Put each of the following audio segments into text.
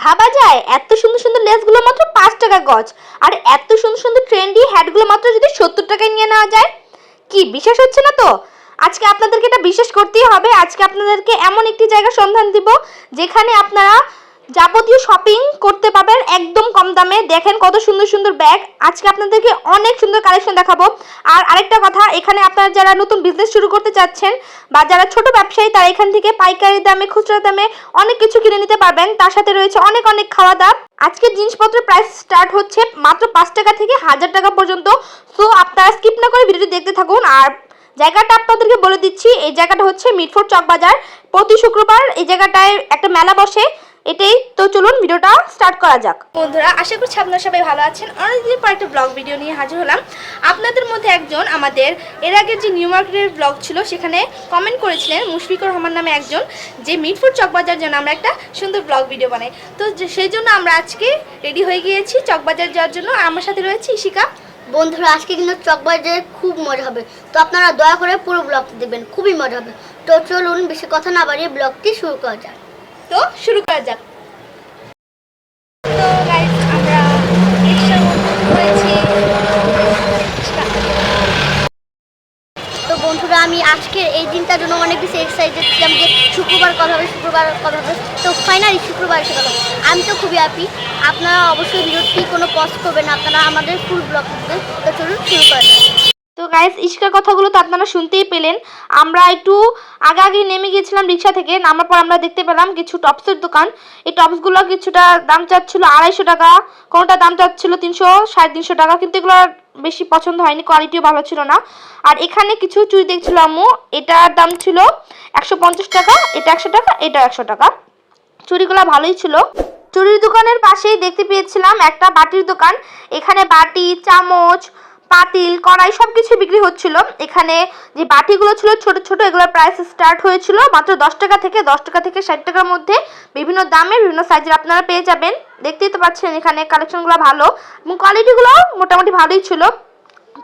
ভাবা যায়? এত সুন্দর সুন্দর লেসগুলো মাত্র পাঁচ টাকা গজ। আর এত সুন্দর সুন্দর ট্রেন্ডি হ্যাটগুলো মাত্র যদি সত্তর টাকায় নিয়ে নেওয়া যায়? কি বিশ্বাস হচ্ছে না তো? আজকে আপনাদেরকে এটা বিশ্বাস করতেই হবে। আজকে আপনাদেরকে এমন একটি জায়গা সন্ধান দিব, যেখানে আপনারা যাবতীয় শপিং করতে পারবেন একদম কম দামে। দেখেন কত সুন্দর সুন্দর ব্যাগ আজকে আপনাদেরকে অনেক সুন্দর কালেকশন দেখাবো। আর আরেকটা কথা, এখানে আপনারা যারা নতুন বিজনেস শুরু করতে চাচ্ছেন বা যারা ছোট ব্যবসায়ী, তারা এখান থেকে পাইকারি দামে, খুচরা দামে অনেক কিছু কিনে নিতে পারবেন। তার সাথে রয়েছে অনেক অনেক খাওয়া দাওয়া। আজকে জিনিসপত্রের প্রাইস স্টার্ট হচ্ছে মাত্র পাঁচ টাকা থেকে হাজার টাকা পর্যন্ত। সো আপনারা স্কিপ না করে ভিডিওটি দেখতে থাকুন। আর জায়গাটা আপনাদেরকে বলে দিচ্ছি, এই জায়গাটা হচ্ছে মিটফোর্ড চক বাজার প্রতি শুক্রবার এই জায়গাটায় একটা মেলা বসে। এটাই। তো চলুন ভিডিওটা স্টার্ট করা যাক। বন্ধুরা আশা করছি আপনারা সবাই ভালো আছেন। অনেকদিন পর একটা ব্লগ ভিডিও নিয়ে হাজির হলাম আপনাদের মধ্যে একজন আমাদের এর আগের যে নিউ মার্কেটের ব্লগ ছিল সেখানে কমেন্ট করেছিলেন মুশফিকুর রহমান নামে একজন যে মিটফুড চকবাজার জন্য আমরা একটা সুন্দর ব্লগ ভিডিও বানাই। তো যে- সেই জন্য আমরা আজকে রেডি হয়ে গিয়েছি চকবাজার যাওয়ার জন্য। আমার সাথে রয়েছে ইশিকা বন্ধুরা আজকে কিন্তু চকবাজারে খুব মজা হবে। তো আপনারা দয়া করে পুরো ব্লগটি দেখবেন খুবই মজা হবে। তো চলুন বেশি কথা না বাড়িয়ে ব্লগটি শুরু করা যাক। তো শুরু করা যাক। আমরা তো বন্ধুরা, আমি আজকের এই দিনটার জন্য অনেক বেশি এক্সাইটেড ছিলাম যে শুক্রবার কথা হবে, শুক্রবার কথা হবে। তো ফাইনালি শুক্রবার এসে গেল। আমি তো খুবই হ্যাপি আপনারা অবশ্যই ভিডিওটি কোনো পজ করবেন আপনারা আমাদের ফুল ব্লগ দেখবেন। তো চলুন শুরু করা যাক। তো গাইস ইশকার কথাগুলো তো আপনারা শুনতেই পেলেন। আমরা একটু আগে আগে নেমে গিয়েছিলাম রিক্সা থেকে, নামার পর আমরা দেখতে পেলাম কিছু টপসের দোকান। এই টপসগুলো কিছুটা দাম চাচ্ছিল আড়াইশো টাকা, কোনোটা দাম চাচ্ছিল তিনশো, সাড়ে তিনশো টাকা, কিন্তু এগুলো বেশি পছন্দ হয়নি কোয়ালিটিও ভালো ছিল না। আর এখানে কিছু চুড়ি দেখছিল আম্মু, এটার দাম ছিল একশো পঞ্চাশ টাকা, এটা একশো টাকা, এটা একশো টাকা। চুড়িগুলো ভালোই ছিল। চুড়ির দোকানের পাশেই দেখতে পেয়েছিলাম একটা বাটির দোকান। এখানে বাটি, চামচ পাতিল, কড়াই সব কিছু বিক্রি হচ্ছিল। এখানে যে বাটিগুলো ছিল ছোট ছোট, এগুলোর প্রাইস স্টার্ট হয়েছিল মাত্র দশ টাকা থেকে, দশ টাকা থেকে ষাট টাকার মধ্যে। বিভিন্ন দামে বিভিন্ন সাইজের আপনারা পেয়ে যাবেন। দেখতেই তো পাচ্ছেন এখানে কালেকশনগুলো ভালো এবং কোয়ালিটিগুলো মোটামুটি ভালোই ছিল।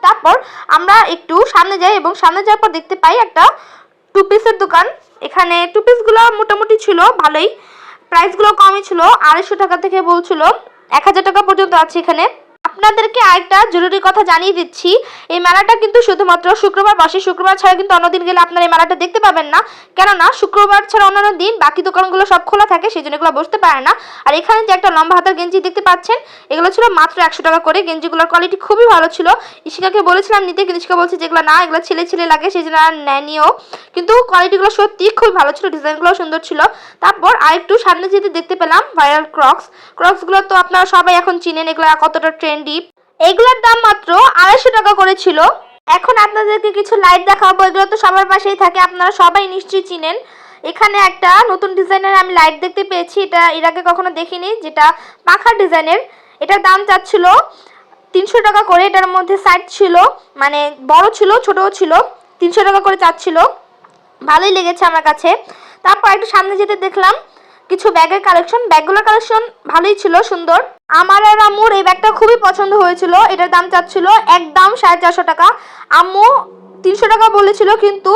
তারপর আমরা একটু সামনে যাই এবং সামনে যাওয়ার পর দেখতে পাই একটা টু পিসের দোকান। এখানে টু পিসগুলো মোটামুটি ছিল, ভালোই। প্রাইসগুলো কমই ছিল, আড়াইশো টাকা থেকে বলছিল। এক হাজার টাকা পর্যন্ত আছে এখানে। আপনাদেরকে আরেকটা জরুরি কথা জানিয়ে দিচ্ছি। এই মেলাটা কিন্তু শুধুমাত্র শুক্রবার, বসে শুক্রবার ছাড়া কিন্তু অন্যদিন গেলে আপনারা এই মেলাটা দেখতে পাবেন না। কেননা শুক্রবার ছাড়া অন্যান্য দিন বাকি দোকানগুলো সব খোলা থাকে, সেই জন্য এগুলো বসতে পারে না। আর এখানে যে একটা লম্বা হাতার গেঞ্জি দেখতে পাচ্ছেন, এগুলো ছিল মাত্র একশো টাকা করে। গেঞ্জিগুলোর কোয়ালিটি খুবই ভালো ছিল। ইশিকাকে বলেছিলাম নিতে, কিন্তু ইশিকা বলছে যেগুলো না, এগুলো ছেলে ছেলে লাগে, সেই জন্য আর নেয়নিও। কিন্তু কোয়ালিটিগুলো সত্যি খুবই ভালো ছিল ডিজাইনগুলো সুন্দর ছিল। তারপর আরেকটু সামনে যেতে দেখতে পেলাম ভাইরাল ক্রক্স ক্রক্সগুলো তো আপনারা সবাই এখন চিনেন, এগুলো কতটা ট্রেন্ডি এগুলোর দাম মাত্র আড়াইশো টাকা করে ছিল। এখন আপনাদেরকে কিছু লাইট দেখাবো, এগুলো তো সবার পাশেই থাকে, আপনারা সবাই নিশ্চয়ই চিনেন। এখানে একটা নতুন ডিজাইনের আমি লাইট দেখতে পেয়েছি, এটা এর আগে কখনো দেখিনি, যেটা পাখার ডিজাইনের এটার দাম চাচ্ছিল তিনশো টাকা করে, এটার মধ্যে সাইড ছিল মানে বড় ছিল, ছোটও ছিল, তিনশো টাকা করে চাচ্ছিল। ভালোই লেগেছে আমার কাছে। তারপর একটু সামনে যেতে দেখলাম, কিছু ব্যাগের কালেকশন ব্যাগগুলোর কালেকশন ভালোই ছিল, সুন্দর। আমার আর আম্মুর এই ব্যাগটা খুবই পছন্দ হয়েছিল। এটার দাম চাচ্ছিল একদম সাড়ে চারশো টাকা। আম্মু তিনশো টাকা বলেছিল, কিন্তু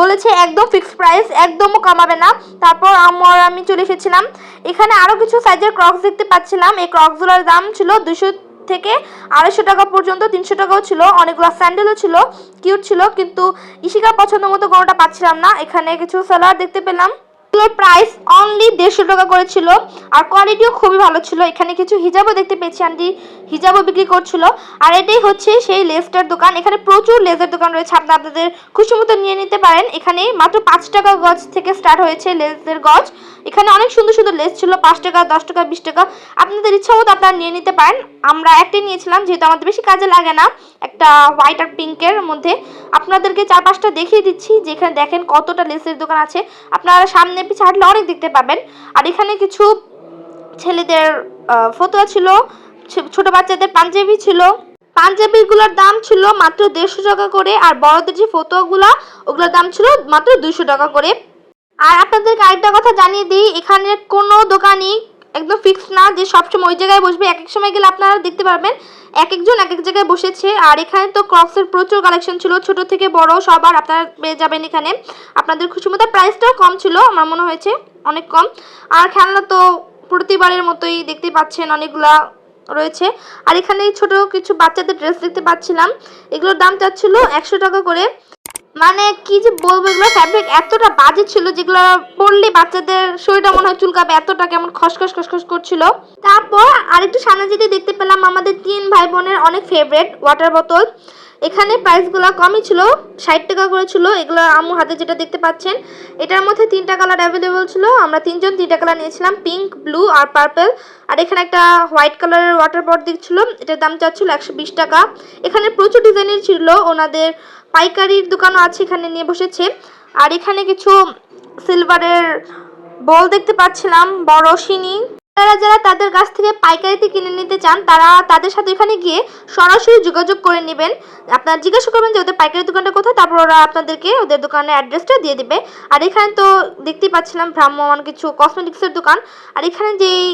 বলেছে একদম ফিক্সড প্রাইস একদমও কমাবে না। তারপর আম্মু আর আমি চলে এসেছিলাম। এখানে আরও কিছু সাইজের ক্রক্স দেখতে পাচ্ছিলাম। এই ক্রক্সগুলোর দাম ছিল দুশো থেকে আড়াইশো টাকা পর্যন্ত, তিনশো টাকাও ছিল। অনেকগুলো স্যান্ডেলও ছিল কিউট ছিল, কিন্তু ইশিকার পছন্দ মতো কোনোটা পাচ্ছিলাম না। এখানে কিছু সালোয়ার দেখতে পেলাম। এগুলোর প্রাইস অনলি দেড়শো টাকা করে ছিল। আর কোয়ালিটিও খুবই ভালো ছিল। এখানে কিছু হিজাবও দেখতে পেয়েছি, আন্টি। হিজাবও বিক্রি করছিল। আর এটাই হচ্ছে সেই লেসটার দোকান। এখানে প্রচুর লেজের দোকান রয়েছে। আপনারা আপনাদের খুশি মতো নিয়ে নিতে পারেন। এখানে মাত্র পাঁচ টাকা গজ থেকে স্টার্ট হয়েছে লেজের গজ। এখানে অনেক সুন্দর সুন্দর লেস ছিল। পাঁচ টাকা, দশ টাকা, বিশ টাকা। আপনাদের ইচ্ছা মতো আপনারা নিয়ে নিতে পারেন। আমরা একটাই নিয়েছিলাম, যেহেতু আমাদের বেশি কাজে লাগে না একটা হোয়াইট আর পিঙ্কের মধ্যে। আপনাদেরকে চার পাঁচটা দেখিয়ে দিচ্ছি। যেখানে দেখেন কতটা লেসের দোকান আছে। আপনারা সামনে পিছিয়ে হাঁটলে অনেক দেখতে পাবেন। আর এখানে কিছু ছেলেদের ফতোয়া ছিল ছোট বাচ্চাদের পাঞ্জাবি ছিল। পাঞ্জাবিগুলোর দাম ছিল মাত্র দেড়শো টাকা করে, আর বড়দের যে ফতোয়াগুলো ওগুলোর দাম ছিল মাত্র দুইশো টাকা করে। আর আপনাদেরকে আরেকটা কথা জানিয়ে দিই, এখানে কোনো দোকানই একদম ফিক্সড না, যে সবসময় ওই জায়গায় বসবে এক এক সময় গেলে আপনারা দেখতে পারবেন এক একজন এক এক জায়গায় বসেছে, আর এখানে তো ক্রক্সের প্রচুর কালেকশন ছিল, ছোট থেকে বড় সবার আপনারা পেয়ে যাবেন এখানে। আপনাদের খুশি মতো প্রাইসটাও কম ছিল, আমার মনে হয়েছে, অনেক কম। আর খেলনা তো প্রতিবারের মতোই দেখতে পাচ্ছেন, অনেকগুলা রয়েছে। আর এখানে ছোট কিছু বাচ্চাদের ড্রেস দেখতে পাচ্ছিলাম, এগুলোর দাম চাচ্ছিল একশো টাকা করে। মানে কি যে বলব, এগুলো ফ্যাব্রিক এতটা বাজে ছিল যেগুলো পড়লে বাচ্চাদের শরীরটা মনে হয় চুলকাবে, এতটা কেমন খসখস খসখস করছিল। তারপর আরেকটু সামনে যেতে দেখতে পেলাম, আমাদের তিন ভাই বোনের অনেক ফেভারেট ওয়াটার বোতল এখানে প্রাইসগুলো কমই ছিল, ষাট টাকা করে ছিল। এগুলো আম্মুর হাতে যেটা দেখতে পাচ্ছেন, এটার মধ্যে তিনটা কালার অ্যাভেলেবল ছিল। আমরা তিনজন তিনটা কালার নিয়েছিলাম পিঙ্ক ব্লু আর পার্পল আর এখানে একটা হোয়াইট কালারের ওয়াটার বট দিচ্ছিল এটার দাম চাচ্ছিল একশো বিশ টাকা। এখানে প্রচুর ডিজাইনের ছিল, ওনাদের পাইকারির দোকানও আছে এখানে নিয়ে বসেছে। আর এখানে কিছু সিলভারের বল দেখতে পাচ্ছিলাম, বড় সিনি যারা যারা তাদের কাছ থেকে পাইকারিতে কিনে নিতে চান, তারা তাদের সাথে এখানে গিয়ে সরাসরি যোগাযোগ করে নেবেন। আপনারা জিজ্ঞাসা করবেন যে ওদের পাইকারি দোকানটা কোথায়? তারপর ওরা আপনাদেরকে ওদের দোকানের অ্যাড্রেসটা দিয়ে দেবে। আর এখানে তো দেখতেই পাচ্ছিলাম ভ্রাম্যমান কিছু কসমেটিক্সের দোকান। আর এখানে যেই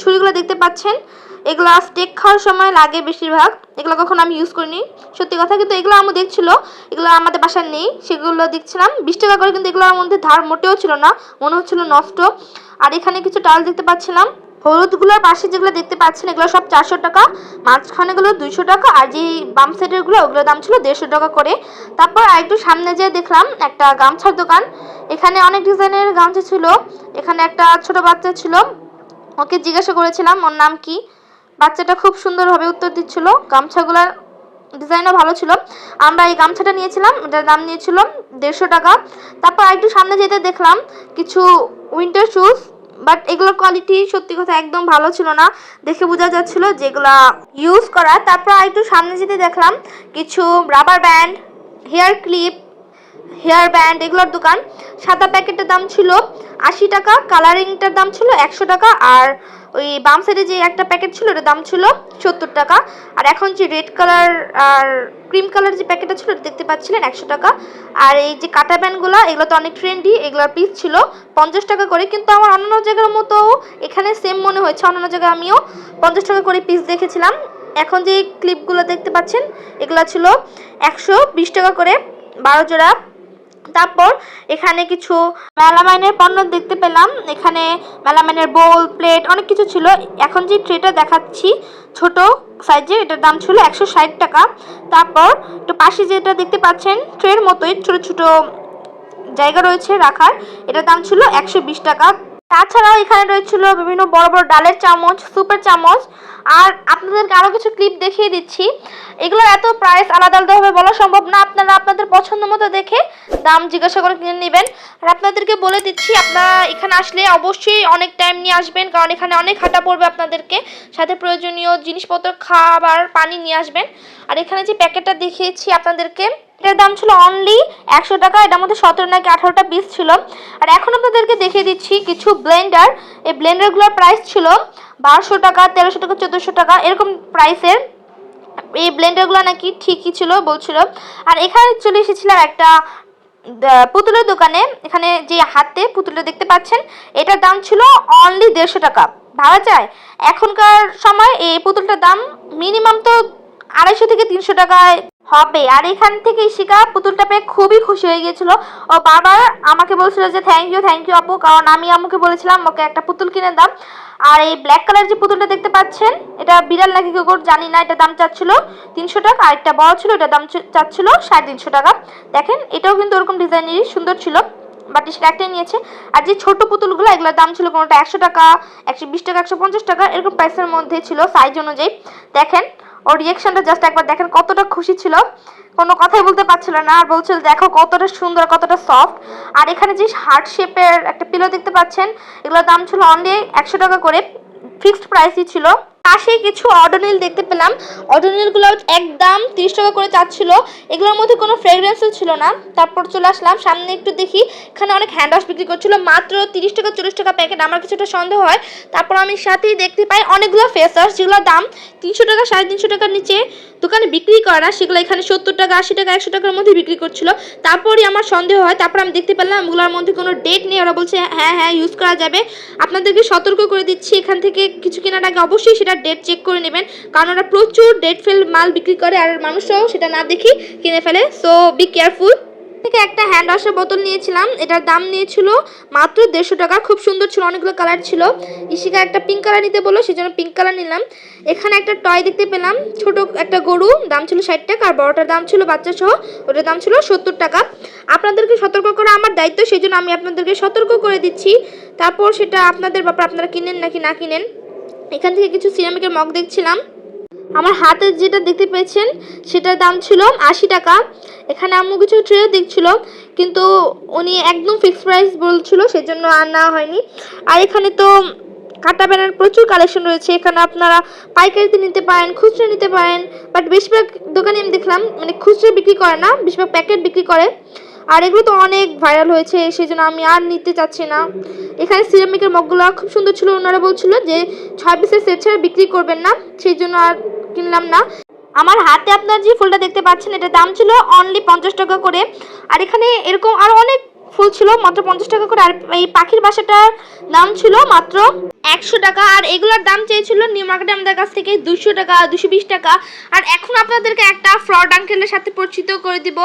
ছুরিগুলো দেখতে পাচ্ছেন। এগুলো স্টেক খাওয়ার সময় লাগে বেশিরভাগ। এগুলো কখনো আমি ইউজ করিনি। সত্যি কথা কিন্তু এগুলো আমি দেখছিল। এগুলো আমাদের বাসায় নেই। সেগুলো দেখছিলাম। বিশ টাকা করে কিন্তু এগুলোর মধ্যে ধার মোটেও ছিল না। মনে হচ্ছিল নষ্ট। আর এখানে কিছু টাল দেখতে পাচ্ছিলাম। হলুদগুলোর পাশে যেগুলো দেখতে পাচ্ছেন, এগুলো সব চারশো টাকা। মাঝখানেগুলো দুইশো টাকা। আর যে বাম সাইডেরগুলো ওগুলোর দাম ছিল দেড়শো টাকা করে। তারপর আরেকটু সামনে যেয়ে দেখলাম একটা গামছার দোকান। এখানে অনেক ডিজাইনের গামছা ছিল। এখানে একটা ছোট বাচ্চা ছিল। ওকে জিজ্ঞাসা করেছিলাম, ওর নাম কি? বাচ্চাটা খুব সুন্দরভাবে উত্তর দিচ্ছিল। গামছাগুলোর ডিজাইনও ভালো ছিল। আমরা এই গামছাটা নিয়েছিলাম এটার দাম নিয়েছিল দেড়শো টাকা। তারপর একটু সামনে যেতে দেখলাম, কিছু উইন্টার শুজ বাট এগুলোর কোয়ালিটি সত্যি কথা একদম ভালো ছিল না। দেখে বোঝা যাচ্ছিল যেগুলা ইউজ করা। তারপর একটু সামনে যেতে দেখলাম, কিছু rubber band hair clip hair band এগুলোর দোকান। সাদা প্যাকেটের দাম ছিল আশি টাকা, কালারিংটার দাম ছিল একশো টাকা, আর ওই বাম সাইডে যে একটা প্যাকেট ছিল ওটার দাম ছিল সত্তর টাকা। আর এখন যে রেড কালার আর ক্রিম কালার যে প্যাকেটটা ছিল ওটা দেখতে পাচ্ছিলেন একশো টাকা। আর এই যে কাটা ব্যান্ডগুলো এগুলো তো অনেক ট্রেন্ডি এগুলোর পিস ছিল পঞ্চাশ টাকা করে, কিন্তু আমার অন্যান্য জায়গার মতো এখানে সেম মনে হয়েছে। অন্যান্য জায়গায় আমিও পঞ্চাশ টাকা করে পিস দেখেছিলাম। এখন যে ক্লিপগুলো দেখতে পাচ্ছেন, এগুলো ছিল একশো বিশ টাকা করে, বারো জোড়া। তারপর এখানে কিছু মেলামাইনের পণ্য দেখতে পেলাম। এখানে মেলামাইনের বোল প্লেট অনেক কিছু ছিল। এখন যে ট্রেটা দেখাচ্ছি, ছোট সাইজের এটার দাম ছিল একশো ষাট টাকা। তারপর একটু পাশে যেটা দেখতে পাচ্ছেন ট্রের মতোই ছোট ছোট জায়গা রয়েছে রাখার। এটার দাম ছিল একশো বিশ টাকা। তাছাড়াও এখানে রয়েছিল বিভিন্ন বড় বড় ডালের চামচ সুপের চামচ। আর আপনাদেরকে আরও কিছু ক্লিপ দেখিয়ে দিচ্ছি। এগুলোর এত প্রাইস আলাদা আলাদাভাবে বলা সম্ভব না। আপনারা আপনাদের পছন্দ মতো দেখে দাম জিজ্ঞাসা করে কিনে নেবেন। আর আপনাদেরকে বলে দিচ্ছি, আপনারা এখানে আসলে অবশ্যই অনেক টাইম নিয়ে আসবেন। কারণ এখানে অনেক হাঁটা পড়বে আপনাদেরকে। সাথে প্রয়োজনীয় জিনিসপত্র, খাবার, পানি নিয়ে আসবেন। আর এখানে যে প্যাকেটটা দেখিয়েছি আপনাদেরকে এটার দাম ছিল অনলি একশো টাকা, এটার মধ্যে সতেরো নাকি আঠারোটা পিস ছিল। আর এখন আপনাদেরকে দেখিয়ে দিচ্ছি কিছু ব্লেন্ডার এই ব্লেন্ডারগুলোর প্রাইস ছিল বারোশো টাকা, তেরোশো টাকা, চোদ্দোশো টাকা, এরকম প্রাইসের এই ব্লেন্ডারগুলো নাকি ঠিকই ছিল, বলছিল। আর এখানে চলে এসেছিলাম একটা পুতুলের দোকানে। এখানে যে হাতে পুতুলটা দেখতে পাচ্ছেন, এটার দাম ছিল অনলি দেড়শো টাকা। ভাবা যায়? এখনকার সময় এই পুতুলটার দাম মিনিমাম তো আড়াইশো থেকে তিনশো টাকায় হবে। আর এখান থেকে ইশিকা পুতুলটা পেয়ে খুবই খুশি হয়ে গিয়েছিল। ও বারবার আমাকে বলছিল যে থ্যাংক ইউ থ্যাংক ইউ আপু। কারণ আমি আম্মুকে বলেছিলাম, ওকে একটা পুতুল কিনে দাম আর এই ব্ল্যাক কালার যে পুতুলটা দেখতে পাচ্ছেন, এটা বিড়াল নাকি কুকুর জানি না, এটা দাম চাচ্ছিল তিনশো টাকা। আর একটা বড় ছিল, এটা দাম চাচ্ছিল সাড়ে তিনশো টাকা। দেখেন, এটাও কিন্তু ওরকম ডিজাইনেরই সুন্দর ছিল, বাট সেটা একটাই নিয়েছে। আর যে ছোট পুতুলগুলো, এগুলোর দাম ছিল কোনোটা একশো টাকা, একশো বিশ টাকা, একশো পঞ্চাশ টাকা, এরকম প্রাইসের মধ্যে ছিল সাইজ অনুযায়ী। দেখেন ওর রিয়েকশনটা জাস্ট একবার দেখেন কতটা খুশি ছিল। কোনো কথাই বলতে পারছিল না, আর বলছিল, দেখো কতটা সুন্দর, কতটা সফট আর এখানে যে হার্ট শেপের একটা পিলো দেখতে পাচ্ছেন, এগুলোর দাম ছিল অনলি একশো টাকা করে। ফিক্সড প্রাইসই ছিল। পাশে কিছু অডোনিল দেখতে পেলাম। অডোনিলগুলো একদম তিরিশ টাকা করে চাচ্ছিল। এগুলোর মধ্যে কোনো ফ্রেগরেন্সও ছিল না। তারপর চলে আসলাম, সামনে একটু দেখি। এখানে অনেক হ্যান্ড ওয়াশ বিক্রি করছিল, মাত্র তিরিশ টাকা, চল্লিশ টাকা প্যাকেট আমার কিছুটা সন্দেহ হয়। তারপর আমি সাথেই দেখতে পাই অনেকগুলো ফেস ওয়াশ যেগুলোর দাম তিনশো টাকা, সাড়ে তিনশো টাকার নিচে দোকানে বিক্রি করে। না সেগুলো এখানে সত্তর টাকা, আশি টাকা, একশো টাকার মধ্যে বিক্রি করছিল। তারপরই আমার সন্দেহ হয়। তারপর আমি দেখতে পেলাম ওগুলোর মধ্যে কোনো ডেট নেই। ওরা বলছে হ্যাঁ হ্যাঁ ইউজ করা যাবে। আপনাদেরকে সতর্ক করে দিচ্ছি। এখান থেকে কিছু কেনার আগে অবশ্যই সেটা ডেট চেক করে নেবেন। কারণ ওরা প্রচুর ডেট ফেল মাল বিক্রি করে আর মানুষরাও সেটা না দেখি কিনে ফেলে। সো বি কেয়ারফুল থেকে একটা হ্যান্ড ওয়াশের বোতল নিয়েছিলাম। এটার দাম নিয়েছিল মাত্র দেড়শো টাকা। খুব সুন্দর ছিল, অনেকগুলো কালার ছিল। ইশিকা একটা পিঙ্ক কালার নিতে বলল সেই জন্য পিঙ্ক কালার নিলাম। এখানে একটা টয় দেখতে পেলাম। ছোট একটা গরু, দাম ছিল ষাট টাকা। আর বড়টার দাম ছিল বাচ্চা সহ, ওটার দাম ছিল সত্তর টাকা। আপনাদেরকে সতর্ক করা আমার দায়িত্ব সেই জন্য আমি আপনাদেরকে সতর্ক করে দিচ্ছি। তারপর সেটা আপনাদের ব্যাপার আপনারা কিনেন নাকি না কিনেন? এখান থেকে কিছু সিরামিকের মগ দেখছিলাম। আমার হাতে যেটা দেখতে পেয়েছেন, সেটার দাম ছিল আশি টাকা। এখানে আম্মু কিছু ট্রে দেখছিল, কিন্তু উনি একদম ফিক্সড প্রাইস বলছিল, সেজন্য আর নেওয়া হয়নি। আর এখানে তো কাটা ব্যানার প্রচুর কালেকশন রয়েছে। এখানে আপনারা পাইকারিতে নিতে পারেন, খুচরো নিতে পারেন বাট বেশিরভাগ দোকানে আমি দেখলাম মানে খুচরো বিক্রি করে না, বেশিরভাগ প্যাকেট বিক্রি করে। আর এগুলো তো অনেক ভাইরাল হয়েছে সেই জন্য আমি আর নিতে চাচ্ছি না। এখানে সিরামিকের মগগুলো খুব সুন্দর ছিল, ওনারা বলছিল যে ছয় পিসের সেট ছাড়া বিক্রি করবেন না সেই জন্য আর কিনলাম না। আমার হাতে আপনার যে ফুলটা দেখতে পাচ্ছেন, এটার দাম ছিল অনলি পঞ্চাশ টাকা করে। আর এখানে এরকম আরও অনেক ফুল ছিল, মাত্র পঞ্চাশ টাকা করে। আর এই পাখির বাসাটার দাম ছিল মাত্র একশো টাকা। আর এগুলোর দাম চেয়েছিল নিউ মার্কেটে আমাদের কাছ থেকে দুশো টাকা দুশো বিশ টাকা। আর এখন আপনাদেরকে একটা ফ্রড আঙ্কেলের সাথে পরিচিত করে দিব।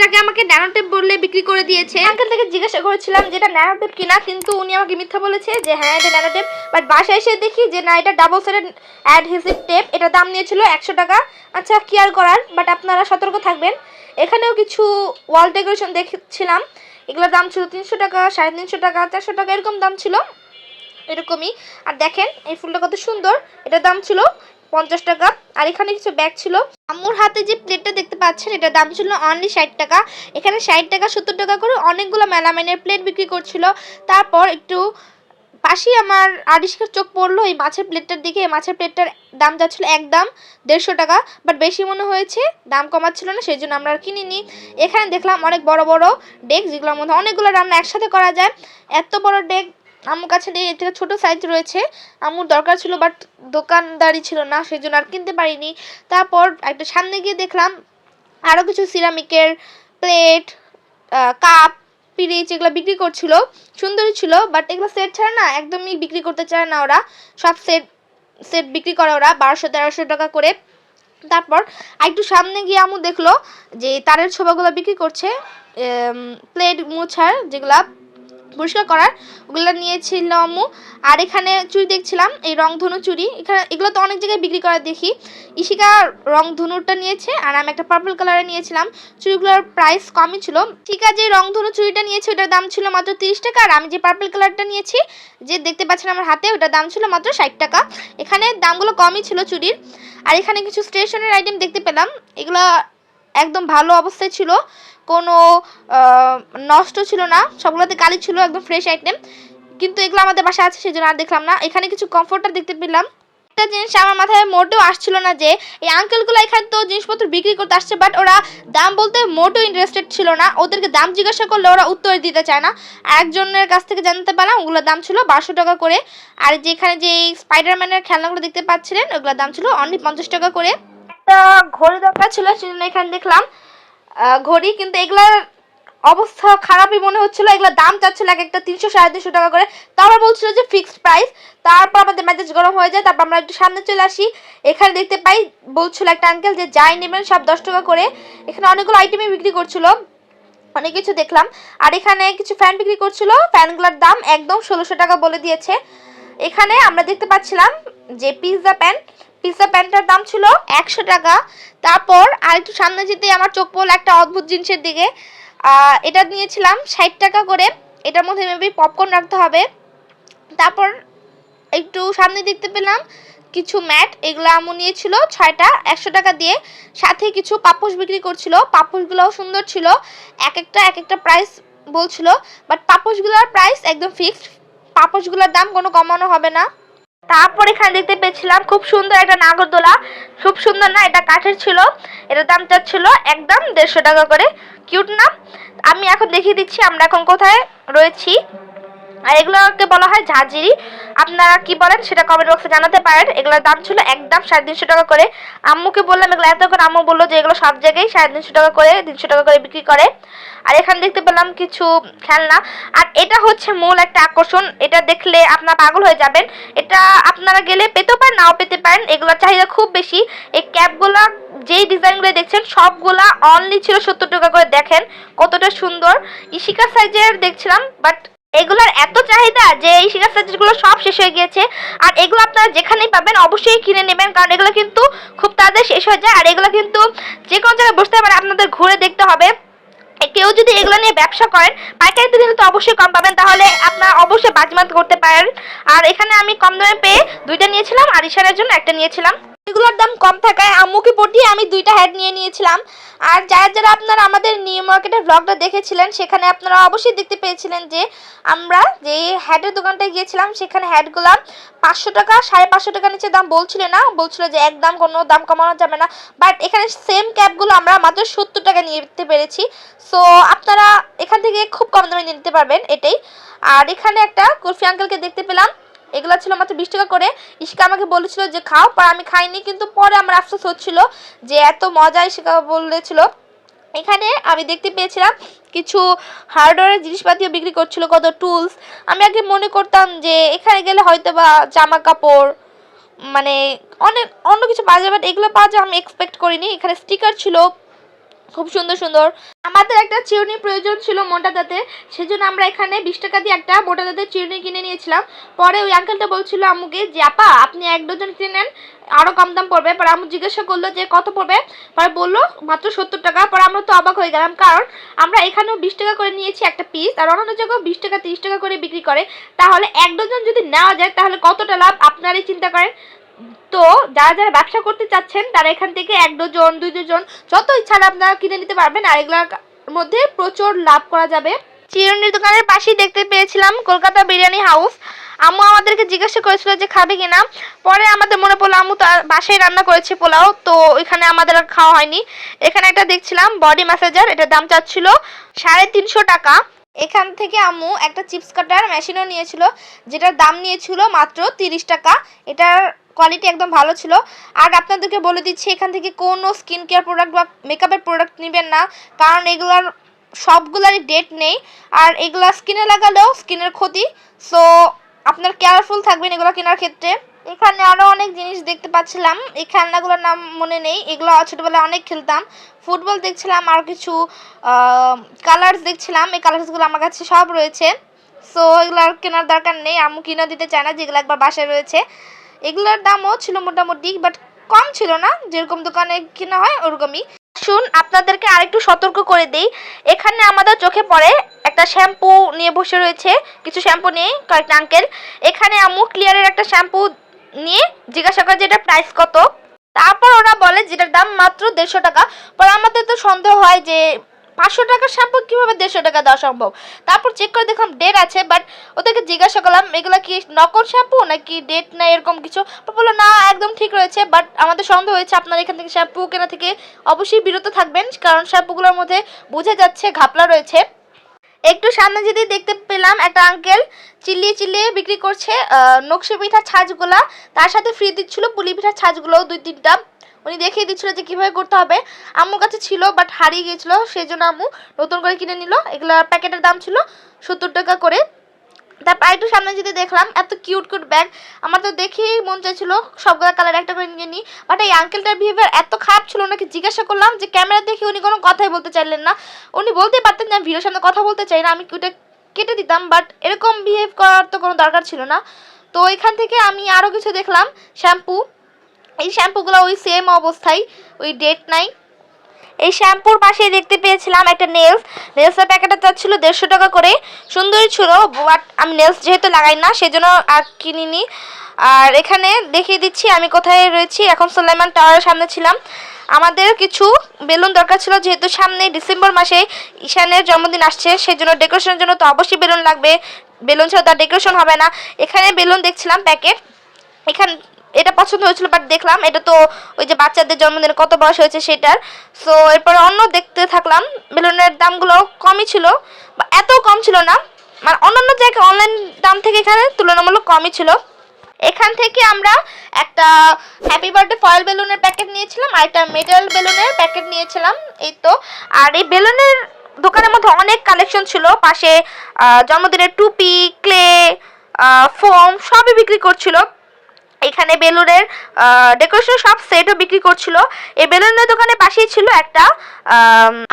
এইটাকে আমাকে ন্যানোটেপ বললে বিক্রি করে দিয়েছে। আঙ্কেল থেকে জিজ্ঞাসা করেছিলাম যে এটা ন্যানোটেপ কিনা, কিন্তু উনি আমাকে মিথ্যা বলেছে যে হ্যাঁ এটা ন্যানোটেপ বাট বাসায় এসে দেখি যে না, এটা ডাবল সাইডেড অ্যাডহেসিভ টেপ এটা দাম নিয়েছিল একশো টাকা। আচ্ছা কি আর করার? বাট আপনারা সতর্ক থাকবেন। এখানেও কিছু ওয়াল ডেকোরেশন দেখছিলাম। এগুলোর দাম ছিল তিনশো টাকা, সাড়ে তিনশো টাকা, চারশো টাকা, এরকম দাম ছিল। এরকমই। আর দেখেন, এই ফুলটা কত সুন্দর। এটার দাম ছিল পঞ্চাশ টাকা। আর এখানে কিছু ব্যাগ ছিল। আম্মুর হাতে যে প্লেটটা দেখতে পাচ্ছেন, এটার দাম ছিল অনলি ষাট টাকা। এখানে ষাট টাকা, সত্তর টাকা করে অনেকগুলো মেলামাইনের প্লেট বিক্রি করছিল। তারপর একটু পাশেই আমার আড়িশকার চোখ পড়ল, এই মাছের প্লেটটার দিকে। এই মাছের প্লেটটার দাম যাচ্ছিল একদম দেড়শো টাকা বাট বেশি মনে হয়েছে, দাম কমাচ্ছিল না, সেই জন্য আমরা আর কিনিনি। এখানে দেখলাম অনেক বড় বড় ডেক যেগুলোর মধ্যে অনেকগুলো রান্না একসাথে করা যায়। এত বড় ডেক আম্মুর কাছে নেই এর থেকে ছোটো সাইজ রয়েছে। আম্মুর দরকার ছিল বাট দোকানদারি ছিল না সেই জন্য আর কিনতে পারিনি। তারপর একটা সামনে গিয়ে দেখলাম আরও কিছু সিরামিকের প্লেট কাপ পিরিচ এগুলো বিক্রি করছিল। সুন্দরই ছিল বাট এগুলো সেট ছাড়া না, একদমই বিক্রি করতে চায় না ওরা। সব সেট সেট বিক্রি করে ওরা, বারোশো, তেরোশো টাকা করে। তারপর একটু সামনে গিয়ে আমু দেখল যে তারের ছোবাগুলো বিক্রি করছে প্লেট মুছার যেগুলা পরিষ্কার করার, ওগুলো নিয়েছিল আম্মু আর এখানে চুড়ি দেখছিলাম, এই রংধনু চুড়ি। এখানে, এগুলো তো অনেক জায়গায় বিক্রি করা দেখি। ইশিকা রংধনুটা নিয়েছে, আর আমি একটা পার্পল কালারে নিয়েছিলাম। চুড়িগুলোর প্রাইস কমই ছিল। ঠিক আছে রংধনু চুড়িটা নিয়েছে, ওটার দাম ছিল মাত্র তিরিশ টাকা, আর আমি যে পার্পল কালারটা নিয়েছি, যে দেখতে পাচ্ছেন আমার হাতে, ওটার দাম ছিল মাত্র ষাট টাকা। এখানে দামগুলো কমই ছিল চুড়ির। আর এখানে কিছু স্টেশনের আইটেম দেখতে পেলাম। এগুলো একদম ভালো অবস্থায় ছিল। কোনো নষ্ট ছিল না। সবগুলোতে কালি ছিল, একদম ফ্রেশ আইটেম কিন্তু এগুলো আমাদের বাসায় আছে, সেজন্য আর দেখলাম না। এখানে কিছু কমফোর্টার দেখতে পেলাম। একটা জিনিস আমার মাথায় মোটেও আসছিল না যে, এই আঙ্কেলগুলো এখানে তো জিনিসপত্র বিক্রি করতে আসছে বাট ওরা দাম বলতে মোটেও ইন্টারেস্টেড ছিল না। ওদেরকে দাম জিজ্ঞাসা করলে ওরা উত্তর দিতে চায় না। একজনের কাছ থেকে জানতে পারলাম, ওগুলোর দাম ছিল বারোশো টাকা করে। আর যেখানে যে স্পাইডারম্যানের খেলনাগুলো দেখতে পাচ্ছিলেন, ওগুলোর দাম ছিল অনলি পঞ্চাশ টাকা করে। একটা ঘড়ি দরকার ছিল, সেজন্য এখানে দেখলাম ঘড়ি, কিন্তু এগুলার অবস্থা খারাপই মনে হচ্ছিল। এগুলোর দাম চাচ্ছিল এক একটা তিনশো, সাড়ে তিনশো টাকা করে। তারপর বলছিল যে ফিক্সড প্রাইস তারপর আমাদের মেজাজ গরম হয়ে যায়, তারপর আমরা একটু সামনে চলে আসি। এখানে দেখতে পাই, বলছিল একটা আঙ্কেল যে যাই নেবেন, সব দশ টাকা করে। এখানে অনেকগুলো আইটেমই বিক্রি করছিল। অনেক কিছু দেখলাম। আর এখানে কিছু ফ্যান বিক্রি করছিল। ফ্যানগুলোর দাম একদম ষোলোশো টাকা বলে দিয়েছে। এখানে আমরা দেখতে পাচ্ছিলাম যে পিৎজা প্যান পিৎজা প্যানটার দাম ছিল একশো টাকা। তারপর আর একটু সামনে যেতে আমার চোখ পড়ল একটা অদ্ভুত জিনিসের দিকে। এটা নিয়েছিলাম ষাট টাকা করে। এটার মধ্যে মেবি পপকর্ন রাখতে হবে। তারপর একটু সামনে দেখতে পেলাম কিছু ম্যাট, এগুলো আমু নিয়েছিল ছয়টা, একশো টাকা দিয়ে। সাথে কিছু পাপোশ বিক্রি করছিল। পাপোশগুলোও সুন্দর ছিল। এক একটা এক একটা প্রাইস বলছিল। বাট পাপোশগুলোর প্রাইস একদম ফিক্সড পাপোশগুলোর দাম কোনো কমানো হবে না। তারপর এখানে দেখতে পেয়েছিলাম খুব সুন্দর একটা নাগরদোলা। খুব সুন্দর না? এটা কাঠের ছিল। এটা দাম ছিল একদম দেড়শো টাকা করে। কিউট না? আমি এখন দেখিয়ে দিচ্ছি আমরা এখন কোথায় রয়েছি। আর এগুলোকে বলা হয় ঝাঁঝরি। আপনারা কি বলেন সেটা কমেন্ট বক্সে জানাতে পারেন। এগুলোর দাম ছিল একদম সাড়ে তিনশো টাকা করে। আম্মুকে বললাম, এগুলো এত করে আম্মু বলল যে এগুলো সব জায়গায় সাড়ে তিনশো টাকা করে, তিনশো টাকা করে বিক্রি করে। আর এখানে দেখতে পেলাম কিছু খেলনা। আর এটা হচ্ছে মূল একটা আকর্ষণ। এটা দেখলে আপনারা পাগল হয়ে যাবেন। এটা আপনারা গেলে পেতেও পারেন, নাও পেতে পারেন। এগুলোর চাহিদা খুব বেশি। এই ক্যাপগুলো যেই ডিজাইনগুলো দেখছেন, সবগুলা অনলি ছিল সত্তর টাকা করে। দেখেন কতটা সুন্দর। ইশিকা সাইজের দেখছিলাম বাট এগুলোর এত চাহিদা যে এই শিকার সাইজগুলো সব শেষ হয়ে গিয়েছে। আর এগুলো আপনারা যেখানেই পাবেন অবশ্যই কিনে নেবেন, কারণ এগুলো কিন্তু খুব তাড়াতাড়ি শেষ হয়ে যায়। আর এগুলো কিন্তু যে কোনো জায়গায় বসতে পারে আপনাদের ঘুরে দেখতে হবে। কেউ যদি এগুলো নিয়ে ব্যবসা করেন, পাইকারিতে দিলে তো অবশ্যই কম পাবেন, তাহলে আপনারা অবশ্যই বাজিমাত করতে পারেন। আর এখানে আমি কম দামে পেয়ে দুইটা নিয়েছিলাম, আর ঈশানের জন্য একটা নিয়েছিলাম। এগুলোর দাম কম থাকায় আম্মুকে পটিয়ে আমি দুইটা হ্যাড নিয়ে নিয়েছিলাম। আর যারা যারা আপনারা আমাদের নিউ মার্কেটের ব্লগটা দেখেছিলেন, সেখানে আপনারা অবশ্যই দেখতে পেয়েছিলেন যে আমরা যে হ্যাডের দোকানটায় গিয়েছিলাম, সেখানে হ্যাডগুলো পাঁচশো টাকা, সাড়ে পাঁচশো টাকা নিচে দাম বলছিল না। বলছিল যে একদম কোনো দাম কমানো যাবে না। বাট এখানে সেম ক্যাপগুলো আমরা মাত্র সত্তর টাকা নিতে পেরেছি। সো আপনারা এখান থেকে খুব কম দামে নিতে পারবেন এটাই। আর এখানে একটা কুলফি আঙ্কেলকে দেখতে পেলাম। এগুলো ছিল মাত্র বিশ টাকা করে। ইশিকা আমাকে বলেছিল যে, খাও। পর আমি খাইনি, কিন্তু পরে আমার আফসোস হচ্ছিল যে, এত মজা ইশিকা বলেছিল। এখানে আমি দেখতে পেয়েছিলাম কিছু হার্ডওয়্যারের জিনিসপাতিও বিক্রি করছিল, কত টুলস। আমি আগে মনে করতাম যে, এখানে গেলে হয়তো বা জামা কাপড় মানে অনেক, অন্য কিছু পাওয়া যাবে এগুলো পাওয়া যায় আমি এক্সপেক্ট করিনি। এখানে স্টিকার ছিল খুব সুন্দর সুন্দর। আমাদের একটা চিরুনির প্রয়োজন ছিল মোটা দাঁতের সেজন্য আমরা এখানে বিশ টাকা দিয়ে একটা মোটা দাঁতের চিরুনি কিনে নিয়েছিলাম। পরে ওই আঙ্কেলটা বলছিল আম্মুকে যে, আপা, আপনি এক ডজন কিনে নেন আরও কম দাম পড়বে। পরে আম্মু জিজ্ঞাসা করল যে, কত পড়বে? পরে বলল, মাত্র সত্তর টাকা। পরে আমরা তো অবাক হয়ে গেলাম, কারণ আমরা এখানেও বিশ টাকা করে নিয়েছি একটা পিস আর অন্যান্য জায়গায় বিশ টাকা, তিরিশ টাকা করে বিক্রি করে। তাহলে এক ডজন যদি নেওয়া যায়, তাহলে কতটা লাভ? আপনারাই চিন্তা করেন। তো যারা যারা ব্যবসা করতে চাচ্ছেন, তারা এখান থেকে এক ডজন, দুই ডজন, যত ইচ্ছা আপনারা কিনে নিতে পারবেন, আর এগুলোর মধ্যে প্রচুর লাভ করা যাবে। চিরুনির দোকানের পাশেই দেখতে পেয়েছিলাম কলকাতা বিরিয়ানি হাউস। আম্মু আমাদেরকে জিজ্ঞাসা করেছিল যে খাবে কিনা। পরে আমাদের মনে পড়ল আম্মু তার বাসায় রান্না করেছে পোলাও, তো ওইখানে আমাদের খাওয়া হয়নি। এখানে একটা দেখছিলাম বডি ম্যাসাজার, এটার দাম চাচ্ছিল সাড়ে তিনশো টাকা। এখান থেকে আম্মু একটা চিপস কাটার মেশিনও নিয়েছিল, যেটার দাম নিয়েছিল মাত্র তিরিশ টাকা। এটার কোয়ালিটি একদম ভালো ছিল। আর আপনাদেরকে বলে দিচ্ছি, এখান থেকে কোনো স্কিন কেয়ার প্রোডাক্ট বা মেকআপের প্রোডাক্ট নেবেন না, কারণ এগুলার সবগুলারই ডেট নেই। আর এগুলা স্কিনে লাগালেও স্কিনের ক্ষতি। সো আপনার কেয়ারফুল থাকবেন এগুলো কেনার ক্ষেত্রে। এখানে আরও অনেক জিনিস দেখতে পাচ্ছিলাম। এই খেলনাগুলোর নাম মনে নেই। এগুলো ছোটোবেলায় অনেক খেলতাম। ফুটবল দেখছিলাম, আর কিছু কালার্স দেখছিলাম। এই কালার্সগুলো আমার কাছে সব রয়েছে। সো এগুলো আর কেনার দরকার নেই। আম্মু কিনে দিতে চায় না, যেগুলো একবার বাসায় রয়েছে। এগুলোর দামও ছিল মোটামুটি বাট কম ছিল না। যেরকম দোকানে কেনা হয়, ওরকমই। শুন, আপনাদেরকে আরেকটু সতর্ক করে দেই। এখানে আমাদের চোখে পড়ে একটা শ্যাম্পু নিয়ে বসে রয়েছে। কিছু শ্যাম্পু নিয়ে, কয়েকটা আঙ্কেল এখানে আম্মু ক্লিয়ারের একটা শ্যাম্পু নিয়ে জিজ্ঞাসা করে যে এটা প্রাইস কত। তারপর ওরা বলে যেটার দাম মাত্র দেড়শো টাকা। পর আমাদের তো সন্দেহ হয় যে পাঁচশো টাকার শ্যাম্পু কীভাবে দেড়শো টাকা দেওয়া সম্ভব? তারপর চেক করে দেখলাম ডেট আছে বাট ওদেরকে জিজ্ঞাসা করলাম, এগুলো কি নকল শ্যাম্পু নাকি ডেট না এরকম কিছু? বলল, না, একদম ঠিক রয়েছে বাট আমাদের সন্দেহ হয়েছে আপনার এখান থেকে শ্যাম্পু কেনা থেকে অবশ্যই বিরত থাকবেন, কারণ শ্যাম্পুগুলোর মধ্যে বোঝা যাচ্ছে ঘাপলা রয়েছে। একটু সামনে যদি দেখতে পেলাম, একটা আঙ্কেল চিল্লিয়ে চিল্লিয়ে বিক্রি করছে নকশি পিঠা ছাঁচগুলা। তার সাথে ফ্রি দিচ্ছিল, পুলি পিঠার ছাঁচগুলো দুই তিনটা উনি দেখিয়ে দিচ্ছিল যে কীভাবে করতে হবে। আম্মুর কাছে ছিল বাট হারিয়ে গিয়েছিল। সেই জন্য আম্মু নতুন করে কিনে নিল। এগুলো প্যাকেটের দাম ছিল সত্তর টাকা করে। তারপর একটু সামনে যদি দেখলাম, এত কিউট কিউট ব্যাগ আমার তো দেখেই মন চাইছিল সবগুলো কালার একটা করে নিয়ে নিই। বাট এই আঙ্কেলটার বিহেভিয়ার এত খারাপ ছিল, ওনাকে জিজ্ঞাসা করলাম যে ক্যামেরা দেখে উনি কোনো কথাই বলতে চাইলেন না। উনি বলতেই পারতেন যে, আমি ভিডিওর সামনে কথা বলতে চাই না। আমি ওটা কেটে দিতাম। বাট এরকম বিহেভ করার তো কোনো দরকার ছিল না। তো এখান থেকে আমি আরও কিছু দেখলাম। শ্যাম্পু এই শ্যাম্পুগুলো ওই সেম অবস্থায়, ওই ডেট নাই। এই শ্যাম্পুর পাশে দেখতে পেয়েছিলাম একটা নেলস নেলসের প্যাকেটটা চাচ্ছিল দেড়শো টাকা করে। সুন্দরই ছিল বাট আমি নেলস যেহেতু লাগাই না, সেজন্য আর কিনিনি। আর এখানে দেখিয়ে দিচ্ছি, আমি কোথায় রয়েছি। এখন সুলাইমান টাওয়ারের সামনে ছিলাম। আমাদের কিছু বেলুন দরকার ছিল, যেহেতু সামনে ডিসেম্বর মাসে ঈশানের জন্মদিন আসছে, সেজন্য ডেকোরেশনের জন্য তো অবশ্যই বেলুন লাগবে। বেলুন ছাড়া তার ডেকোরেশন হবে না। এখানে বেলুন দেখছিলাম প্যাকেট এখান এটা পছন্দ হয়েছিল বাট দেখলাম এটা তো ওই যে বাচ্চাদের জন্মদিনে কত বয়স হয়েছে সেটার। সো এরপরে অন্য দেখতে থাকলাম বেলুনের দামগুলো কমই ছিল, বা এত কম ছিল না মানে অন্যান্য জায়গায় অনলাইন দাম থেকে এখানে তুলনামূলক কমই ছিল। এখান থেকে আমরা একটা হ্যাপি বার্থডে ফয়েল বেলুনের প্যাকেট নিয়েছিলাম, আর একটা মেটাল বেলুনের প্যাকেট নিয়েছিলাম, এই তো। আর এই বেলুনের দোকানের মধ্যে অনেক কালেকশন ছিল, পাশে জন্মদিনের টুপি ক্লে ফোম সবই বিক্রি করছিল। এখানে বেলুনের ডেকোরেশন সব সেটও বিক্রি করছিল। এই বেলুনের দোকানের পাশেই ছিল একটা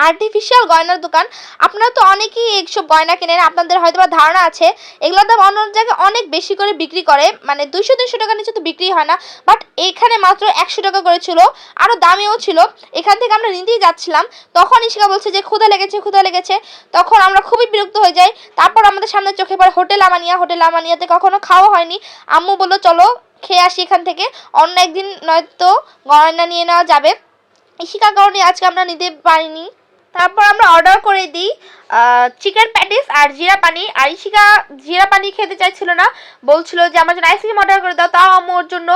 আর্টিফিশিয়াল গয়নার দোকান। আপনারা তো অনেকেই এইসব গয়না কেনেন, আপনাদের হয়তো বা ধারণা আছে, এগুলোর দাম অন্য জায়গায় অনেক বেশি করে বিক্রি করে। মানে দুশো তিনশো টাকার নিচে তো বিক্রি হয় না। বাট এখানে মাত্র একশো টাকা করে ছিল আরও দামিও ছিল। এখান থেকে আমরা নিতেই যাচ্ছিলাম। তখন ইশিকা বলছে যে, ক্ষুধা লেগেছে ক্ষুধা লেগেছে। তখন আমরা খুবই বিরক্ত হয়ে যাই। তারপর আমাদের সামনে চোখে পড়ে হোটেল আমানিয়া। হোটেল আমানিয়াতে কখনো খাওয়া হয়নি। আম্মু বলল, চলো খেয়ে আসি এখান থেকে। অন্য একদিন নয়তো গয়না নিয়ে নেওয়া যাবে। ইশিকার কারণে আজকে আমরা নিতে পারিনি। তারপর আমরা অর্ডার করে দিই চিকেন প্যাটিস আর জিরা পানি। আর ইশিকা জিরা পানি খেতে চাইছিল না। বলছিল যে, আমার জন্য আইসক্রিম অর্ডার করে দাও। তাও আমার জন্য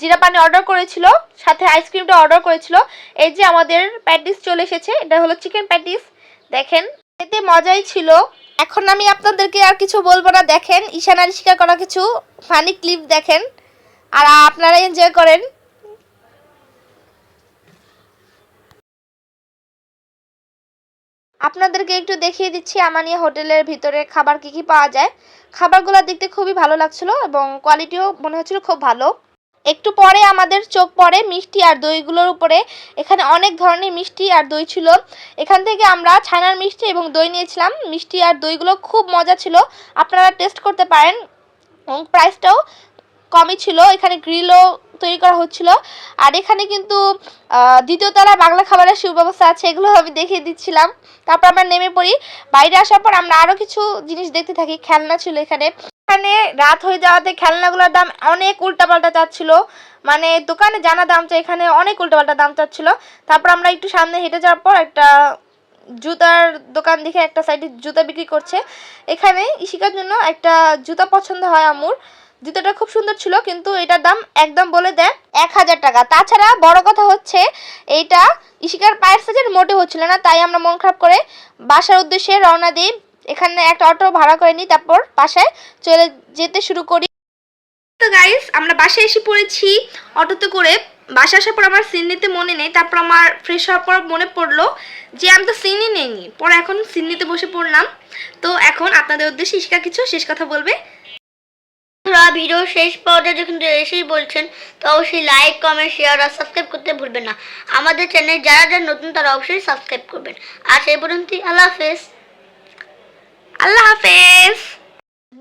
জিরা পানি অর্ডার করেছিল। সাথে আইসক্রিমটা অর্ডার করেছিল। এই যে আমাদের প্যাটিস চলে এসেছে, এটা হলো চিকেন প্যাটিস দেখেন এতে মজাই ছিল। এখন আমি আপনাদেরকে আর কিছু বলব না। দেখেন, ঈশান আর ইশিকা করা কিছু ফানি ক্লিপ দেখেন। আর আপনারা এনজয় করেন। আপনাদেরকে একটু দেখিয়ে দিচ্ছি আমানিয়া হোটেলের ভিতরে খাবার কি কি পাওয়া যায়। খাবারগুলো দেখতে খুবই ভালো লাগছিল এবং কোয়ালিটিও মনে হচ্ছিল খুব ভালো। একটু পরে আমাদের চোখ পড়ে মিষ্টি আর দইগুলোর উপরে। এখানে অনেক ধরনের মিষ্টি আর দই ছিল। এখান থেকে আমরা ছানার মিষ্টি এবং দই নিয়েছিলাম। মিষ্টি আর দইগুলো খুব মজা ছিল। আপনারা টেস্ট করতে পারেন। এবং প্রাইসটাও কমই ছিল, এখানে গ্রিলও তৈরি করা হচ্ছিল। আর এখানে কিন্তু দ্বিতীয় তলায় বাংলা খাবারের সুব্যবস্থা আছে, এগুলো আমি দেখিয়ে দিচ্ছিলাম। তারপর আমরা নেমে পড়ি। বাইরে আসার পর আমরা আরও কিছু জিনিস দেখতে থাকি, খেলনা ছিল এখানে। এখানে রাত হয়ে যাওয়াতে খেলনাগুলোর দাম অনেক উল্টাপাল্টা চাচ্ছিল। মানে দোকানে জানা দাম চাই, এখানে অনেক উল্টাপাল্টা দাম চাচ্ছিল। তারপর আমরা একটু সামনে হেঁটে যাওয়ার পর একটা জুতার দোকান দেখে একটা সাইডে জুতা বিক্রি করছে। এখানে ইশিকার জন্য একটা জুতা পছন্দ হয় আমুর। জুতাটা খুব সুন্দর ছিল, কিন্তু এটার দাম একদম বলে দেয় এক হাজার টাকা। তাছাড়া বড় কথা হচ্ছে, এইটা ইশিকার পায়ের সাইজের মোটে হচ্ছিল না, তাই আমরা মন খারাপ করে বাসার উদ্দেশ্যে রওনা দিই। এখানে একটা অটো ভাড়া করে নিই, তারপর বাসায় চলে যেতে শুরু করি। তো গাইস আমরা বাসায় এসে পড়েছি অটোতে করে। বাসা আসার পর আমার সিন নিতে মনে নেই, তারপর আমার ফ্রেশ হওয়ার পর মনে পড়ল যে আমি তো সিনই নেইনি। পরে এখন সিন নিতে বসে পড়লাম। তো এখন আপনাদের উদ্দেশ্যে ইশিকা কিছু শেষ কথা বলবে। বন্ধুরা ভিডিও শেষ পর্যায়ে যখন এসেই বলছেন, তো অবশ্যই লাইক কমেন্ট শেয়ার আর সাবস্ক্রাইব করতে ভুলবেন না। আমাদের চ্যানেল যারা যারা নতুন, তারা অবশ্যই সাবস্ক্রাইব করবেন। আর সেই পর্যন্ত আল্লাহ হাফেজ। আল্লাহ হাফেজ।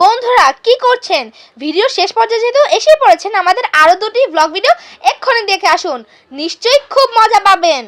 বন্ধুরা, কি করছেন? ভিডিও শেষ পর্যায়ে যেহেতু এসে পড়েছেন, আমাদের আরও দুটি ব্লগ ভিডিও এক্ষুনি দেখে আসুন। নিশ্চয়ই খুব মজা পাবেন।